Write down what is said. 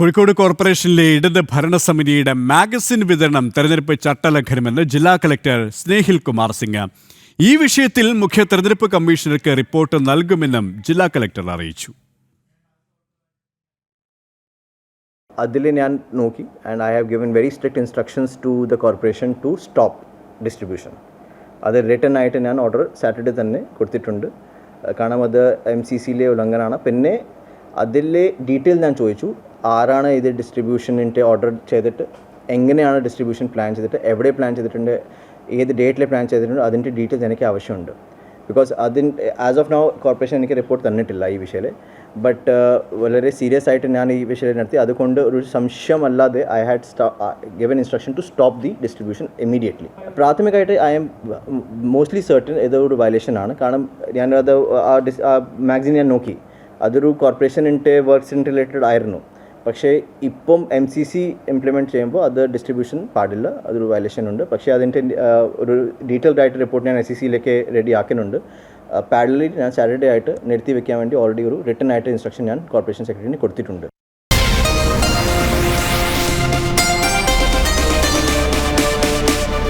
കോഴിക്കോട് കോർപ്പറേഷനിലെ ഇടത് ഭരണസമിതിയുടെ മാഗസിൻ വിതരണം തെരഞ്ഞെടുപ്പ് ചട്ടലംഘനമെന്ന് ജില്ലാ കളക്ടർ സ്നേഹിൽ കുമാർ സിംഗ്. ഈ വിഷയത്തിൽ മുഖ്യ തെരഞ്ഞെടുപ്പ് കമ്മീഷണർക്ക് റിപ്പോർട്ട് നൽകുമെന്നും ജില്ലാ കളക്ടർ അറിയിച്ചു. അതിൽ ഞാൻ നോക്കി and I have given very strict instructions to the corporation to stop distribution അത് റിട്ടേൺ ആയിട്ട് ഞാൻ ഓർഡർ സാറ്റർഡേ തന്നെ കൊടുത്തിട്ടുണ്ട്. കാരണം അത് എം സി സിയിലെ ഉല്ലംഘനമാണ് പിന്നെ അതിലെ ഡീറ്റെയിൽ ഞാൻ ചോദിച്ചു. ആരാണ് ഇത് ഡിസ്ട്രിബ്യൂഷനിന്റെ ഓർഡർ ചെയ്തിട്ട് എങ്ങനെയാണ് ഡിസ്ട്രിബ്യൂഷൻ പ്ലാൻ ചെയ്തിട്ട് എവിടെ പ്ലാൻ ചെയ്തിട്ടുണ്ട് ഏത് ഡേറ്റിൽ പ്ലാൻ ചെയ്തിട്ടുണ്ട് അതിന്റെ ഡീറ്റെയിൽസ് എനിക്ക് ആവശ്യമുണ്ട്. ബിക്കോസ് അതിന് ആസ് ഓഫ് നൗ കോർപ്പറേഷൻ എനിക്ക് റിപ്പോർട്ട് തന്നിട്ടില്ല ഈ വിഷയത്തിൽ. ബട്ട് വളരെ സീരിയസ് ആയിട്ട് ഞാൻ ഈ വിഷയം നടത്തി. അതുകൊണ്ട് ഒരു സംശയം അല്ലാതെ I had given instruction to stop the distribution immediately പ്രാഥമികമായിട്ട് I M mostly certain ഇതൊരു വയലേഷൻ ആണ്. കാരണം ഞാനത് ഡിസ് ആ മാഗസിൻ ഞാൻ നോക്കി. അതൊരു കോർപ്പറേഷൻ ഇന്റെ വർക്ക്സിന് റിലേറ്റഡ് ആയിരുന്നു. പക്ഷേ ഇപ്പം എം സി സി ഇംപ്ലിമെന്റ് ചെയ്യുമ്പോൾ അത് ഡിസ്ട്രിബ്യൂഷൻ പാടില്ല അതൊരു വയലേഷൻ ഉണ്ട്. പക്ഷേ അതിന്റെ ഒരു ഡീറ്റെയിൽഡ് ആയിട്ട് റിപ്പോർട്ട് ഞാൻ എസ് സി സിയിലേക്ക് റെഡി ആക്കുന്നുണ്ട്. പാരലി ഞാൻ സാറ്റർഡേ ആയിട്ട് നിർത്തി വെക്കാൻ വേണ്ടി ഓൾറെഡി ഒരു റിട്ടേൺ ആയിട്ട് ഇൻസ്ട്രക്ഷൻ ഞാൻ കോർപ്പറേഷൻ സെക്രട്ടറിന് കൊടുത്തിട്ടുണ്ട്.